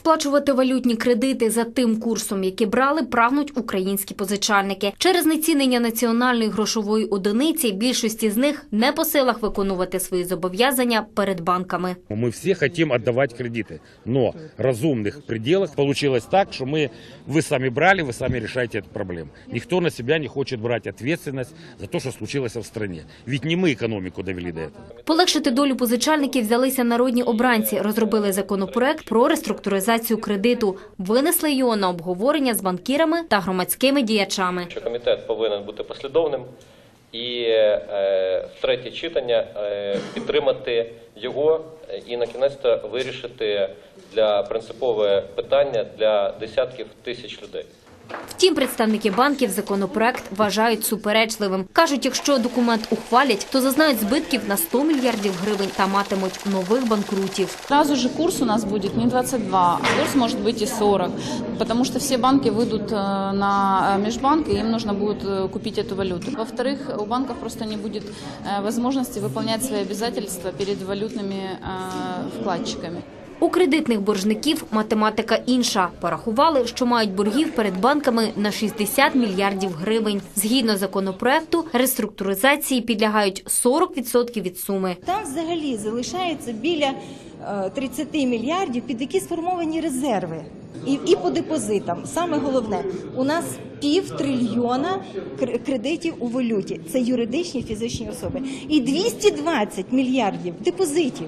Сплачувати валютні кредити за тим курсом, який брали, прагнуть українські позичальники. Через нецінення національної грошової одиниці більшості з них не по силах виконувати свої зобов'язання перед банками. Мы все хотим отдавать кредиты, но в разумных пределах получилось так, что мы, вы сами брали, вы сами решаете эту проблему. Никто на себя не хочет брать ответственность за то, что случилось в стране. Ведь не мы экономику довели до этого. Полегшити долю позичальників взялися народні обранці, розробили законопроект про реструктуризацію кредиту, винесли його на обговорення з банкірами та громадськими діячами. що комітет повинен бути послідовним і е, в третє читання е, підтримати його е, і на кінець вирішити для принципове питання для десятків тисяч людей. Втім, представники банків законопроект вважають суперечливим. Кажуть, якщо документ ухвалять, то зазнають збитків на 100 мільярдів гривень та матимуть нових банкрутів. Сразу же курс у нас будет не 22, а курс может быть и 40, потому что все банки выйдут э, на э, межбанк, и им нужно будет э, купить эту валюту. Во-вторых, у банков просто не будет э, возможности выполнять свои обязательства перед валютными э, вкладчиками. У кредитних боржників математика інша. Порахували, що мають боргів перед банками на 60 мільярдів гривень. Згідно законопроекту, реструктуризації підлягають 40% від суми. Там взагалі залишається біля е, 30 мільярдів, під які сформовані резерви. І, і по депозитам. Саме головне, у нас пів трильйона кр- кредитів у валюті. Це юридичні фізичні особи. І 220 мільярдів депозитів.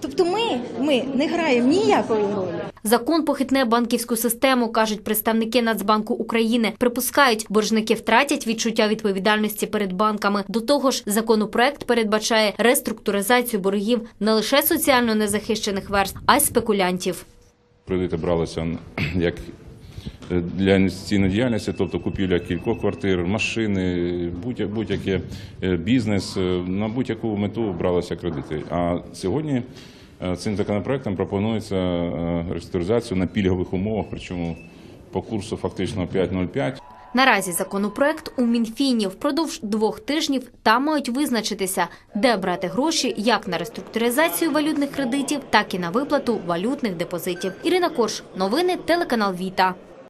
Тобто ми, ми не граємо ніякої ролі. Закон похитне банківську систему, кажуть представники Нацбанку України. Припускають, боржники втратять відчуття відповідальності перед банками. До того ж, законопроект передбачає реструктуризацію боргів не лише соціально незахищених верств, а й спекулянтів. Кредити бралися як е, для інвестиційної діяльності, тобто купівля кількох квартир, машини, будь- будь-який е, бізнес, е, на будь-яку мету бралися кредити. А сьогодні цим законопроектом пропонується реструктуризацію на пільгових умовах, причому по курсу фактично 5,05. Наразі законопроект у Мінфіні впродовж двох тижнів там мають визначитися, де брати гроші як на реструктуризацію валютних кредитів, так і на виплату валютних депозитів. Ірина Корш, новини, телеканал Віта.